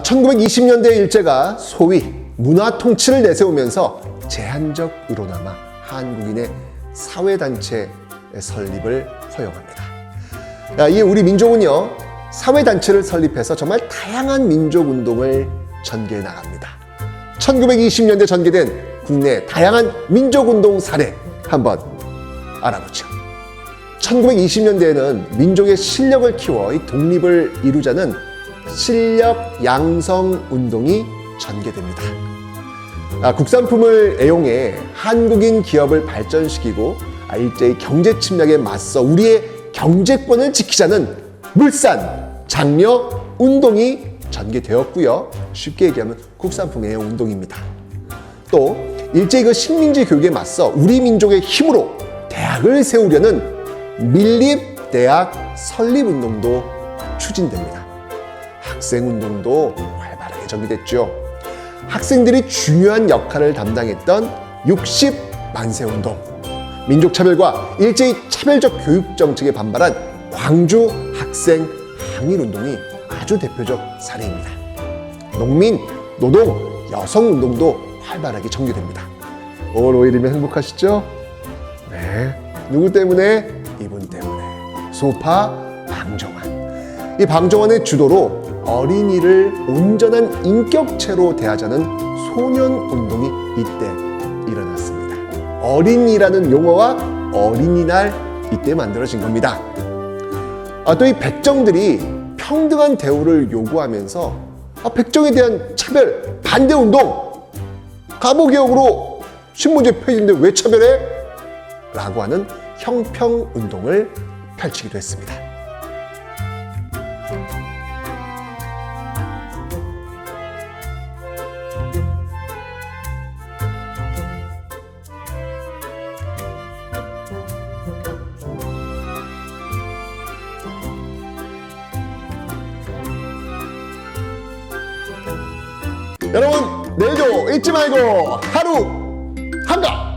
1920년대 일제가 소위 문화 통치를 내세우면서 제한적으로나마 한국인의 사회단체 설립을 허용합니다. 아, 이 우리 민족은요 사회단체를 설립해서 정말 다양한 민족운동을 전개해 나갑니다. 1920년대 전개된 국내 다양한 민족운동 사례 한번 알아보죠. 1920년대에는 민족의 실력을 키워 이 독립을 이루자는 실력 양성 운동이 전개됩니다. 아, 국산품을 애용해 한국인 기업을 발전시키고 아, 일제의 경제 침략에 맞서 우리의 경제권을 지키자는 물산 장려 운동이 전개되었고요. 쉽게 얘기하면 국산품 애용 운동입니다. 또 일제히 그 식민지 교육에 맞서 우리 민족의 힘으로 대학을 세우려는 밀립 대학 설립 운동도 추진됩니다. 학생 운동도 활발하게 전개됐죠. 학생들이 중요한 역할을 담당했던 60 만세 운동, 민족 차별과 일제히 차별적 교육 정책에 반발한 광주 학생 항일 운동이 아주 대표적 사례입니다. 농민, 노동, 여성 운동도 활발하게 전개됩니다. 5월 5일이면 행복하시죠? 네. 누구 때문에? 이분 때문에. 소파 방정환. 이 방정환의 주도로 어린이를 온전한 인격체로 대하자는 소년 운동이 이때 일어났습니다. 어린이라는 용어와 어린이날 이때 만들어진 겁니다. 아, 또 이 백정들이 평등한 대우를 요구하면서 아, 백정에 대한 차별 반대 운동 가보개혁으로 신문제 폐지인데 왜 차별해? 라고 하는 형평 운동을 펼치기도 했습니다. 여러분 내일도 잊지 말고 하루 한가